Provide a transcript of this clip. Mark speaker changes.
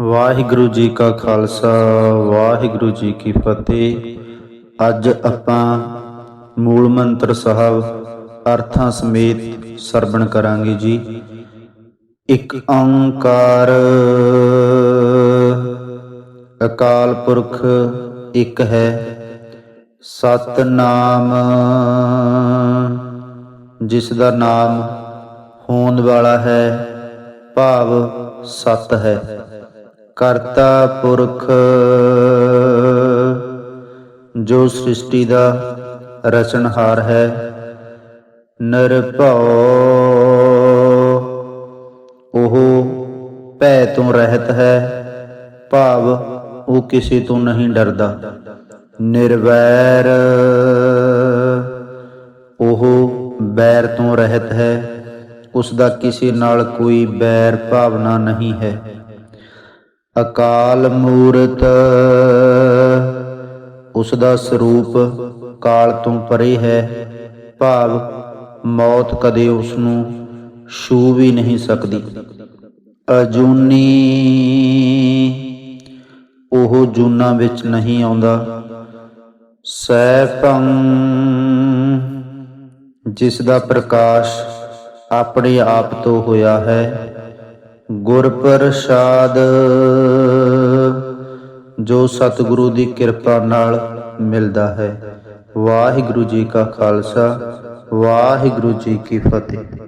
Speaker 1: ਵਾਹਿਗੁਰੂ ਜੀ ਕਾ ਖਾਲਸਾ, ਵਾਹਿਗੁਰੂ ਜੀ ਕੀ ਫਤਿਹ। ਅੱਜ ਆਪਾਂ ਮੂਲ ਮੰਤਰ ਸਾਹਿਬ ਅਰਥਾਂ ਸਮੇਤ ਸਰਵਣ ਕਰਾਂਗੇ ਜੀ। ਇੱਕ ਓੰਕਾਰ। ਅਕਾਲ ਪੁਰਖ ਇੱਕ ਹੈ, ਸਤਨਾਮ। ਜਿਸ ਦਾ ਨਾਮ ਹੋਂਦ ਵਾਲਾ ਹੈ, ਭਾਵ ਸਤ ਹੈ। ਕਰਤਾ ਪੁਰਖ। ਜੋ ਸ੍ਰਿਸ਼ਟੀ ਦਾ ਰਚਨਹਾਰ ਹੈ, ਨਿਰਭਉ। ਉਹ ਭੈ ਤੋਂ ਰਹਿਤ ਹੈ, ਭਾਵ ਉਹ ਕਿਸੇ ਤੋਂ ਨਹੀਂ ਡਰਦਾ। ਨਿਰਵੈਰ। ਉਹ ਬੈਰ ਤੋਂ ਰਹਿਤ ਹੈ ਉਸ ਦਾ ਕਿਸੇ ਨਾਲ ਕੋਈ ਬੈਰ ਭਾਵਨਾ ਨਹੀਂ ਹੈ। ਅਕਾਲ ਮੂਰਤ। ਉਸ ਦਾ ਸਰੂਪ ਕਾਲ ਤੋਂ ਪਰੇ ਹੈ। ਭਾਵ ਮੌਤ ਕਦੇ ਉਸ ਨੂੰ ਛੂ ਵੀ ਨਹੀਂ ਸਕਦੀ। ਅਜੂਨੀ। ਉਹ ਜੂਨਾ ਵਿੱਚ ਨਹੀਂ ਆਉਂਦਾ। ਸੈਭੰ, ਜਿਸ ਦਾ ਪ੍ਰਕਾਸ਼ ਆਪਣੇ ਆਪ ਤੋਂ ਹੋਇਆ ਹੈ। ਗੁਰ ਪ੍ਰਸਾਦ ਜੋ ਸਤਿਗੁਰੂ ਦੀ ਕਿਰਪਾ ਨਾਲ ਮਿਲਦਾ ਹੈ। ਵਾਹਿਗੁਰੂ ਜੀ ਕਾ ਖਾਲਸਾ, ਵਾਹਿਗੁਰੂ ਜੀ ਕੀ ਫਤਿਹ।